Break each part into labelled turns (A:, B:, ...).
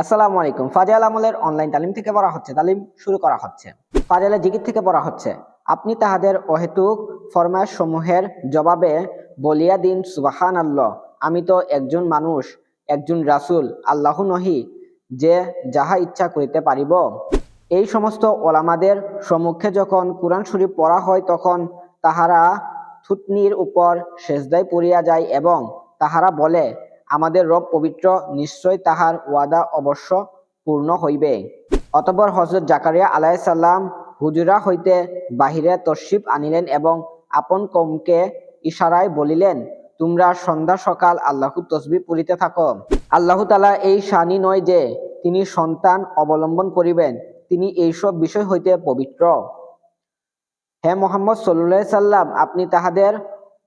A: আসসালামু আলাইকুম। ফাজাল আমলের অনলাইন তালিম থেকে পড়া হচ্ছে, তালিম শুরু করা হচ্ছে। ফাজালের জিকির থেকে পড়া হচ্ছে। আপনি তাহাদের অহেতুক ফরমায়েশ সমূহের জবাবে বলিয়া দিন সুবাহান আল্লাহ আমি তো একজন মানুষ, একজন রাসূল, আল্লাহ নহি, যে যাহা ইচ্ছা করিতে পারিব। এই সমস্ত ওলামাদের সম্মুখে যখন কোরআন শরীফ পড়া হয়, তখন তাহারা থুতনির উপর সেজদায় পড়িয়া যায় এবং তাহারা বলে আমাদের রব পবিত্র, নিশ্চয় তাহার ওয়াদা অবশ্য পূর্ণ হইবে। অতঃপর হজরত জাকারিয়া আলাইসাল্লাম হুজুরা হইতে বাহিরে তশরিফ আনিলেন এবং আপন কমকে ইশারায় বলিলেন, তোমরা সন্ধ্যা সকাল আল্লাহু তসবি পড়িতে থাকো। আল্লাহ তালা এই শানি নয় যে তিনি সন্তান অবলম্বন করিবেন, তিনি এইসব বিষয় হইতে পবিত্র। হে মোহাম্মদ সাল্লাহ সাল্লাম, আপনি তাহাদের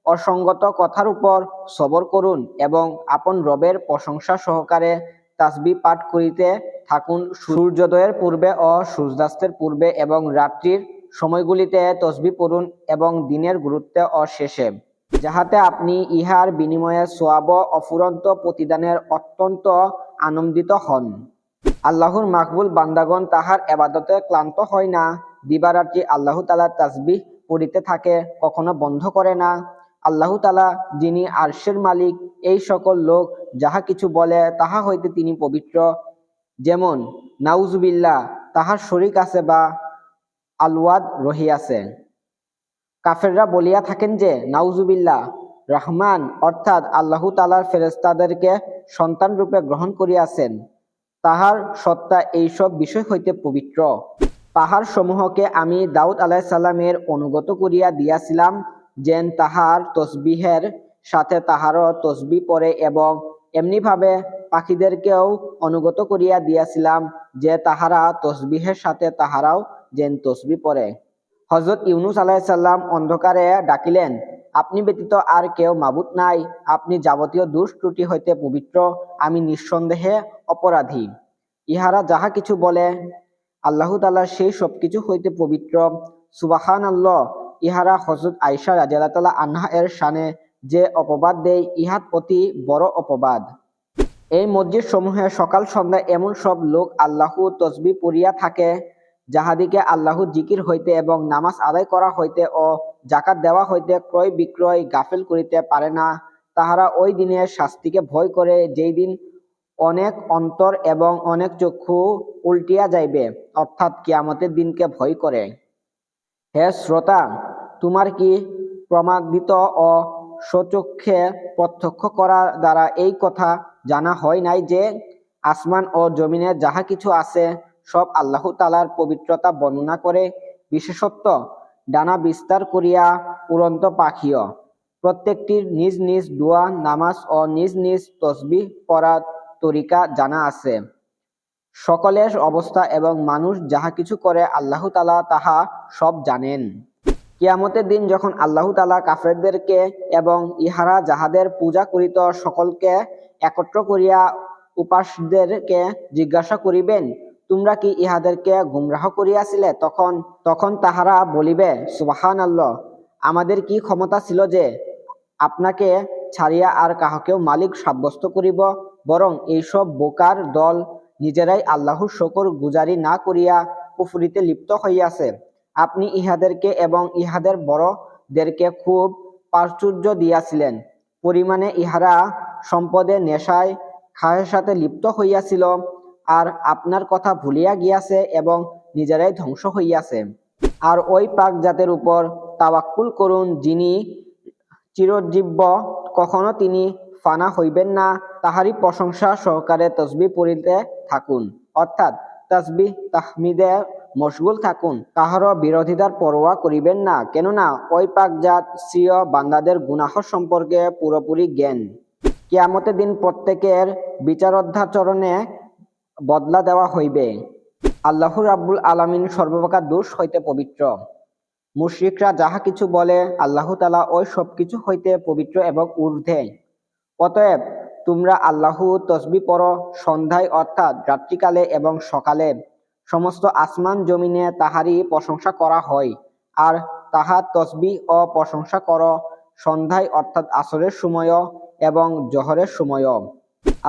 A: অসঙ্গত কথার উপর সবর করুন এবং আপন রবের প্রশংসা সহকারে তাসবি পাঠ করিতে থাকুন। সূর্যোদয়ের পূর্বে ও সূর্যাস্তের পূর্বে এবং রাত্রির সময়গুলিতে তসবি পড়ুন এবং দিনের গুরুত্বে ও শেষে, যাহাতে আপনি ইহার বিনিময়ে সোয়াব অফুরন্ত প্রতিদানের অত্যন্ত আনন্দিত হন। আল্লাহর মাকবুল বান্দাগণ তাহার এবাদতে ক্লান্ত হয় না। দিবারাত্রি আল্লাহ তালা তাসবিহ পড়িতে থাকে, কখনো বন্ধ করে না। আল্লাহ তালা যিনি আরশের মালিক, এই সকল লোক যাহা কিছু বলে তাহা হইতে তিনি পবিত্র। যেমন নাউজুবিল্লা তাহার শরিক আছে বা আলওয়াদ রহিয়াছে কাফেররা বলিয়া থাকেন যে নাউজুবিল্লা রহমান অর্থাৎ আল্লাহ তালার ফেরেস্তাদেরকে সন্তান রূপে গ্রহণ করিয়াছেন। তাহার সত্তা এইসব বিষয় হইতে পবিত্র। পাহাড় সমূহকে আমি দাউদ আলাহ সাল্লামের অনুগত করিয়া দিয়াছিলাম। যেন তাহার তসবিহের সাথে তাহারও তসবি পড়ে এবং এমনিভাবে পাখিদেরকেও অনুগত করিয়া দিয়াছিলাম যে তাহারা তসবিহের সাথে তাহারাও যেন তসবি পড়ে। হজরত ইউনুস আলাইসাল্লাম অন্ধকারে ডাকিলেন, আপনি ব্যতীত আর কেউ মাবুত নাই, আপনি যাবতীয় দুষ ত্রুটি হইতে পবিত্র, আমি নিঃসন্দেহে অপরাধী। ইহারা যাহা কিছু বলে, আল্লাহ তালা সেই সব কিছু হইতে পবিত্র। সুবাহান আল্লাহ ইহারা হজরত আইসা রাজিয়াল্লাহ আন্হা এর শানে যে অপবাদ দেয়, ইহাত অতি বড় অপবাদ। এই মসজিদ সমূহে সকাল সন্ধ্যা এমন সব লোক আল্লাহু তসবি পড়িয়া থাকে, যাহাদিকে আল্লাহু জিকির হইতে এবং নামাজ আদায় করা হইতে ও জাকাত দেওয়া হইতে ক্রয় বিক্রয় গাফিল করিতে পারে না, তাহারা ওই দিনের শাস্তিকে ভয় করে যেই দিন অনেক অন্তর এবং অনেক চক্ষু উল্টিয়া যাইবে, অর্থাৎ কিয়ামতের দিনকে ভয় করে। হে শ্রোতা, তোমার কি প্রমাদিত ও সচক্ষে প্রত্যক্ষ করা দ্বারা এই কথা জানা হয় নাই যে আসমান ও জমিনে যাহা কিছু আছে, সব আল্লাহ তালার পবিত্রতা বর্ণনা করে বিশেষত্ব ডানা বিস্তার করিয়া উড়ন্ত পাখিও। প্রত্যেকটির নিজ নিজ দোয়া, নামাজ ও নিজ নিজ তসবিহ পড়ার তরিকা জানা আছে। সকলের অবস্থা এবং মানুষ যাহা কিছু করে আল্লাহ তালা তাহা সব জানেন। কিয়ামতের দিন যখন আল্লাহ তালা কাফেরদেরকে এবং ইহারা যাহাদের পূজা করিত সকলকে একত্র করিয়া উপাসদেরকে জিজ্ঞাসা করিবেন, তোমরা কি ইহাদেরকে গুমরাহ করিয়াছিলে? তখন তখন তাহারা বলিবে সুবাহান আল্লাহ আমাদের কি ক্ষমতা ছিল যে আপনাকে ছাড়িয়া আর কাহাকেও মালিক সাব্যস্ত করিব? বরং এইসব বোকার দল নিজেরাই আল্লাহর শকর গুজারি না করিয়া কুফরিতে লিপ্ত হইয়াছে। আপনি ইহাদেরকে এবং ইহাদের বড়দেরকে খুব প্রাচুর্য দিয়াছিলেন। পরিমাণে ইহারা সম্পদে নেশায় খায়ের সাথে লিপ্ত হইয়াছিল আর আপনার কথা ভুলিয়া গিয়াছে এবং নিজেরাই ধ্বংস হইয়াছে। আর ওই পাক জাতের উপর তাওয়াক্কুল করুন, যিনি চিরজীব্য কখনো তিনি ফানা হইবেন না। তাহারই প্রশংসা সহকারে তসবি পড়িতে থাকুন। অর্থাৎ তসবি তাহমিদে মশগুল থাকুন। কাহারও বিরোধিতার পরোয়া করিবেন না। কেননা ওই পাকজাত স্ত্রীয় বান্দাদের গুনাহ সম্পর্কে পুরোপুরি জ্ঞান। কিয়ামতের দিন প্রত্যেকের বিচারোদ্ধাচরণে বদলা দেওয়া হইবে। আল্লাহ রাব্বুল আলামিন সর্বপ্রকার দোষ হইতে পবিত্র। মুশরিকরা যাহা কিছু বলে, আল্লাহ তালা ওই সব কিছু হইতে পবিত্র এবং ঊর্ধ্বে। অতএব তোমরা আল্লাহু তসবি পড় সন্ধ্যায় অর্থাৎ রাত্রিকালে এবং সকালে। সমস্ত আসমান জমিনে তাহারই প্রশংসা করা হয়, আর তাহার তসবি ও প্রশংসা কর সন্ধ্যায় অর্থাৎ আসরের সময়ও এবং জহরের সময়ও।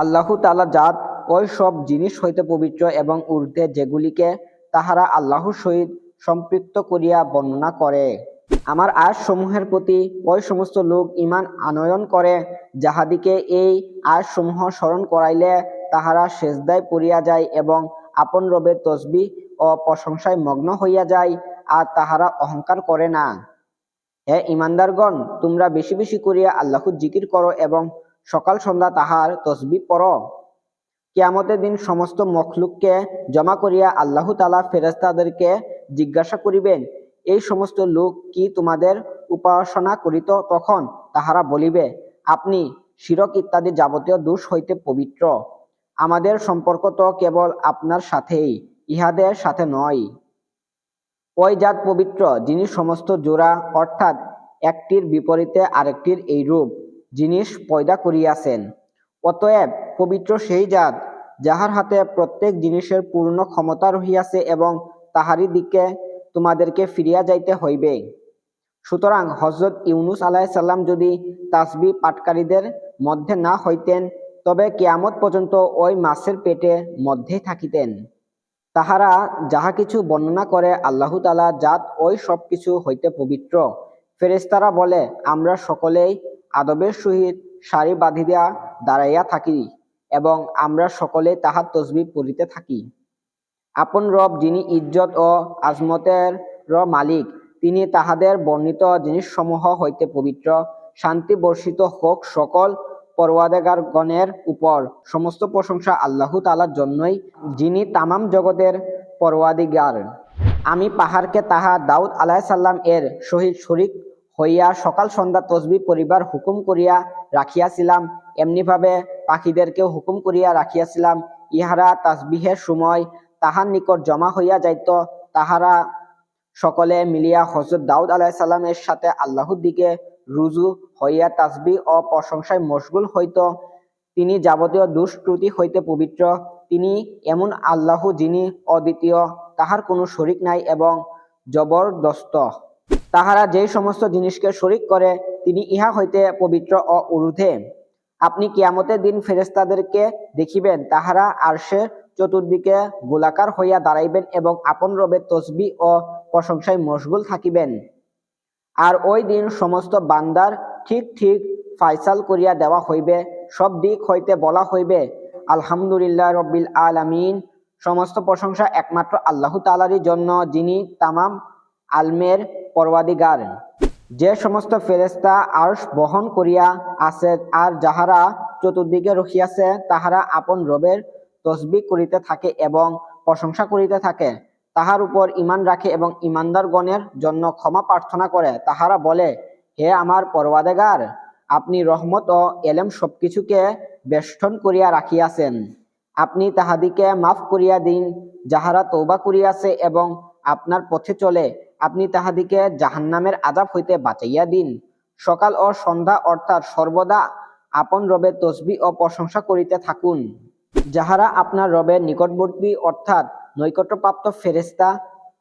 A: আল্লাহু তালা জাত, ওই সব জিনিস হইতে পবিত্র এবং ঊর্ধ্বে যেগুলিকে তাহারা আল্লাহর সহিত সম্পৃক্ত করিয়া বর্ণনা করে। আমার আয়াত সমূহের প্রতি ওই সমস্ত লোক ইমান আনয়ন করে, যাহাদিকে এই আয়াত সমূহ স্মরণ করাইলে তাহারা সেজদায় পড়িয়া যায় এবং আপন রবের তসবি ও প্রশংসায় মগ্ন হইয়া যায়, আর তাহারা অহংকার করে না। হে ইমানদারগণ তোমরা বেশি বেশি করিয়া আল্লাহ জিকির করো এবং সকাল সন্ধ্যা তাহার তসবি পড়ো। কেয়ামতের দিন সমস্ত মখলুককে জমা করিয়া আল্লাহ তালা ফেরেস্তাদেরকে জিজ্ঞাসা করিবেন এই সমস্ত লোক কি তোমাদের উপাসনা করিত তখন? তাহারা বলিবে, আপনি শিরক ইত্যাদি যাবতীয় দোষ হইতে পবিত্র। আমাদের সম্পর্ক তো কেবল আপনার সাথেই, ইহাদের সাথে নয়। ওই জাত পবিত্র, যিনি সমস্ত জোড়া, অর্থাৎ একটির বিপরীতে আরেকটির এই রূপ জিনিস পয়দা করিয়াছেন। অতএব পবিত্র সেই জাত, যাহার হাতে প্রত্যেক জিনিসের পূর্ণ ক্ষমতা রহিয়াছে এবং তাহারই দিকে তোমাদেরকে ফিরিয়া যাইতে হইবে। সুতরাং হজরত ইউনুস আলাহিসাল্লাম যদি তাসবি পাটকারীদের মধ্যে না হইতেন, তবে কেয়ামত পর্যন্ত ওই মাছের পেটে মধ্যেই থাকিতেন। তাহারা যাহা কিছু বর্ণনা করে আল্লাহ তালা জাত ওই সব কিছু হইতে পবিত্র। ফেরেস্তারা বলে, আমরা সকলেই আদবের সহিত সারি বাঁধিয়া দাঁড়াইয়া থাকি এবং আমরা সকলেই তাহার তসবি পড়িতে থাকি। আপন রব যিনি ইজ্জত ও আজমতের মালিক, তিনি তাহাদের বর্ণিত জিনিসসমূহ হইতে পবিত্র শান্তি বর্ষিত হোক সকল পরওয়াদেগারগণের উপর। সমস্ত প্রশংসা আল্লাহ তালার জন্যই, যিনি তামাম জগতের পরওয়াদিগার আমি পাহাড়কে তাহা দাউদ আলাহিসাল্লাম এর শহীদ শরিক হইয়া সকাল সন্ধ্যা তসবি পরিবার হুকুম করিয়া রাখিয়াছিলাম, এমনিভাবে পাখিদেরকেও হুকুম করিয়া রাখিয়াছিলাম, ইহারা তাসবিহের সময় তাহার নিকট জমা হইয়া যাইত, তাহারা সকলে মিলিয়া হজরত দাউদ আলাহিসাল্লামের সাথে আল্লাহর দিকে রুজু হইয়া তাসবি ও প্রশংসায় মশগুল হইত। তিনি যাবতীয় দুষ্কৃতি হইতে পবিত্র। তিনি এমন আল্লাহ যিনি অদ্বিতীয়, তাহার কোনো শরিক নাই এবং জবরদস্ত। তাহারা যেই সমস্ত জিনিসকে শরিক করে, তিনি ইহা হইতে পবিত্র ও ঊর্ধ্বে আপনি কিয়ামতের দিন ফেরেস্তাদেরকে দেখিবেন, তাহারা আরশের চতুর্দিকে গোলাকার হইয়া দাঁড়াইবেন এবং আপন রবের তসবি ও প্রশংসায় মশগুল থাকিবেন। আর ওই দিন সমস্ত বান্দার ঠিক ঠিক ফাইসাল করিয়া দেওয়া হইবে, সব দিক হইতে বলা হইবে, আলহামদুলিল্লাহ রব্বিল আলামিন। সমস্ত প্রশংসা একমাত্র আল্লাহ তালারই জন্য, যিনি তামাম আলমের পরওয়াদিগার যে সমস্ত ফেরেস্তা আর্শ বহন করিয়া আছে আর যাহারা চতুর্দিকে রখিয়াছে, তাহারা আপন রবের তসবি করিতে থাকে এবং প্রশংসা করিতে থাকে। তাহার উপর ইমান রাখে এবং ইমানদারগণের জন্য ক্ষমা প্রার্থনা করে। তাহারা বলে, হে আমার পরওয়াদেগার, আপনি রহমত ও এলেম সবকিছুকে বেষ্টন করিয়া রাখিয়াছেন। আপনি তাহাদিকে মাফ করিয়া দিন, যাহারা তৌবা করিয়াছে এবং আপনার পথে চলে, আপনি তাহাদিকে জাহান্নামের আজাব হইতে বাঁচাইয়া দিন। সকাল ও সন্ধ্যা অর্থাৎ সর্বদা আপন রবের তসবি ও প্রশংসা করিতে থাকুন। যাহারা আপনার রবের নিকটবর্তী, অর্থাৎ নৈকট্যপ্রাপ্ত ফেরেস্তা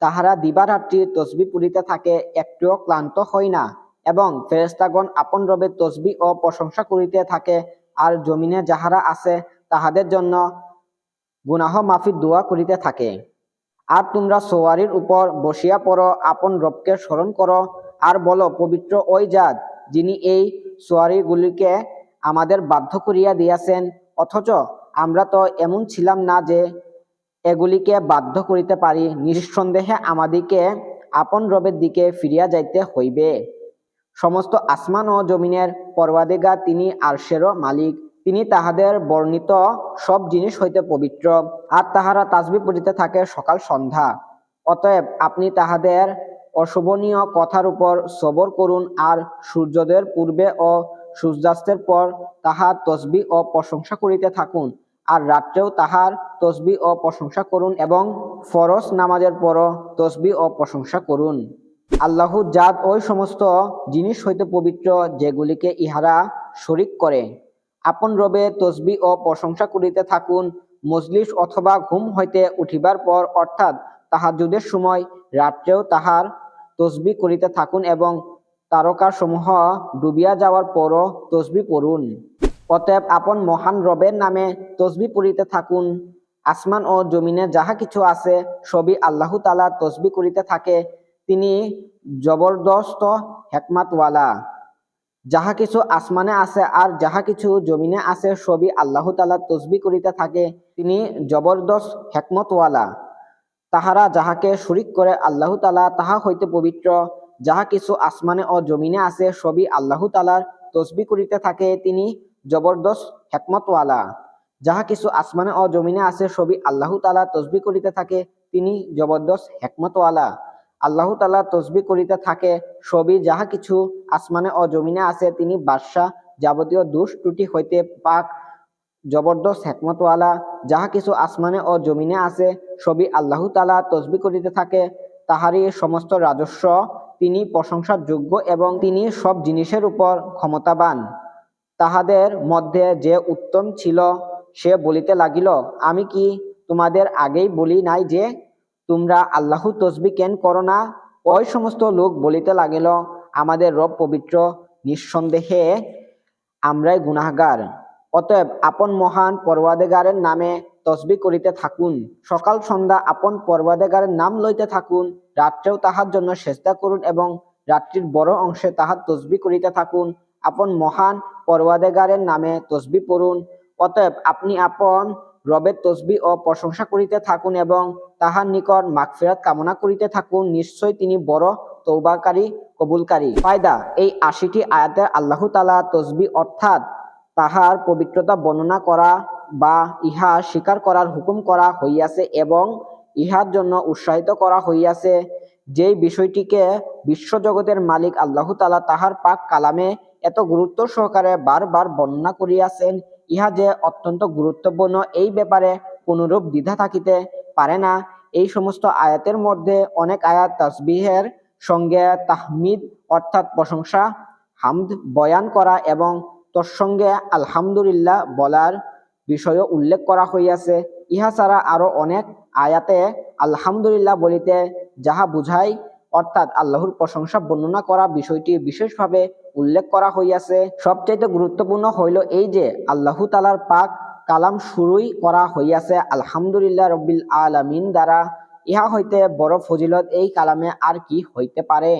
A: তাহারা দিবারাত্রি তসবি পুরিতে থাকে, একটুও ক্লান্ত হয় না এবং ফেরেস্তাগণ আপন রবের তসবি ও প্রশংসা করিতে থাকে। আর জমিনে যাহারা আছে, তাহাদের জন্য গুনাহ মাফির দোয়া করিতে থাকে। আর তোমরা সোয়ারির উপর বসিয়া পড়ো, আপন রবকে স্মরণ করো। আর বলো, পবিত্র ওই জাত, যিনি এই সোয়ারিগুলিকে আমাদের বাধ্য করিয়া দিয়াছেন, অথচ আমরা তো এমন ছিলাম না যে এগুলিকে বাধ্য করিতে পারি। নিঃসন্দেহে আমাদিকে আপন রবের দিকে ফিরিয়া যাইতে হইবে। সমস্ত আসমান ও জমিনের পরওয়াদিগার তিনি আরশেরও মালিক। তিনি তাহাদের বর্ণিত সব জিনিস হইতে পবিত্র, আর তাহারা তাসবি পড়িতে থাকে সকাল সন্ধ্যা। অতএব আপনি তাহাদের অশোভনীয় কথার উপর সবর করুন, আর সূর্যোদয়ের পূর্বে ও সূর্যাস্তের পর তাহার তসবি ও প্রশংসা করিতে থাকুন, আর রাত্রেও তাহার তসবি ও প্রশংসা করুন এবং ফরজ নামাজের পরও তসবি ও প্রশংসা করুন। আল্লাহ জাত ওই সমস্ত জিনিস হইতে পবিত্র যেগুলিকে ইহারা শরিক করে। আপন রবে তসবি ও প্রশংসা করিতে থাকুন, মজলিস অথবা ঘুম হইতে উঠিবার পর অর্থাৎ তাহাজুদের সময় রাত্রেও তাহার তসবি করিতে থাকুন এবং তারকাসমূহ ডুবিয়া যাওয়ার পরও তসবি পড়ুন অতএব আপন মহান রবের নামে তসবি পড়িতে থাকুন। আসমান ও জমিনে যাহা কিছু আছে সবই আল্লাহ তালা তসবি করিতে থাকে, তিনি জবরদস্ত হেকমাতওয়ালা যাহা কিছু আসমানে আছে আর যাহা কিছু জমিনে আছে সবই আল্লাহ তালা তসবি করিতে থাকে, তিনি জবরদস্ত হেকমতওয়ালা তাহারা যাহাকে শরিক করে আল্লাহ তালা তাহা হইতে পবিত্র যাহা কিছু আসমানে ও জমিনে আছে, সবই আল্লাহ তালার তসবি করিতে থাকে, তিনি জবরদস্ত হেকমতওয়ালা। যাহা কিছু আসমানে ও জমিনে আছে, সবই আল্লাহ তালা তসবি করিতে থাকে, তিনি জবরদস্ত হেকমতওয়ালা। আল্লাহ তালা তসবি করিতে থাকে, সবই যাহা কিছু আসমানে ও জমিনে আছে, তিনি বাদশাহ যাবতীয় দুষ ত্রুটি হইতে পাক, জবরদস্ত হেকমতওয়ালা। যাহা কিছু আসমানে ও জমিনে আছে, সবই আল্লাহ তালা তসবি করিতে থাকে, তাহারই সমস্ত রাজস্ব তিনি প্রশংসার যোগ্য এবং তিনি সব জিনিসের উপর ক্ষমতাবান। তাহাদের মধ্যে যে উত্তম ছিল, সে বলিতে লাগিল, আমি কি তোমাদের আগেই বলি নাই যে তোমরা আল্লাহ তসবি কেন করো না? ওই সমস্ত লোক বলিতে লাগিল, আমাদের রব পবিত্র, নিঃসন্দেহে আমরাই গুনাহগার। অতএব আপন মহান পর্বাদেগারের নামে তসবি করিতে থাকুন। সকাল সন্ধ্যা আপন পর্বাদেগারের নাম লইতে থাকুন। রাত্রেও তাহার জন্য চেষ্টা করুন এবং রাত্রির বড় অংশে তাহার তসবি করিতে থাকুন। আপন মহান পর্বাদেগারের নামে তসবি পড়ুন। অতএব আপনি আপন রবের তসবি ও প্রশংসা করিতে থাকুন এবং তাহার নিকট মাগফিরাত কামনা করিতে থাকুন। নিশ্চয় তিনি বড় তৌবাকারী কবুলকারী। ফায়দা, এই আশিটি আয়াতে আল্লাহ তালা তসবি অর্থাৎ তাহার পবিত্রতা বর্ণনা করা বা ইহা স্বীকার করার হুকুম করা হইয়াছে এবং ইহার জন্য উৎসাহিত করা হইয়াছে যেই বিষয়টিকে বিশ্বজগতের মালিক আল্লাহ তালা তাহার পাক কালামে এত গুরুত্ব সহকারে বারবার বর্ণনা করিয়াছেন, ইহা যে অত্যন্ত গুরুত্বপূর্ণ এই ব্যাপারে কোনরূপ দ্বিধা থাকিতে পারে না। এই সমস্ত আয়াতের মধ্যে অনেক আয়াত তাসবিহের সঙ্গে তাহমিদ অর্থাৎ প্রশংসা, হামদ বয়ান করা এবং তৎসঙ্গে আলহামদুলিল্লাহ বলার বিষয়ও উল্লেখ করা হইয়াছে। ইহা ছাড়া আরও অনেক আয়াতে আলহামদুলিল্লাহ বলিতে যাহা বুঝায় অর্থাৎ আল্লাহর প্রশংসা বর্ণনা করা বিষয়টি বিশেষভাবে উল্লেখ করা হইয়াছে। সবচাইতে গুরুত্বপূর্ণ হইল এই যে, আল্লাহ তালার পাক কালাম শুরুই করা হইয়াছে আলহামদুলিল্লাহ রব্বিল আলামিন দ্বারা। ইহা হইতে বড় ফজিলত এই কালামে আর কি হইতে পারে?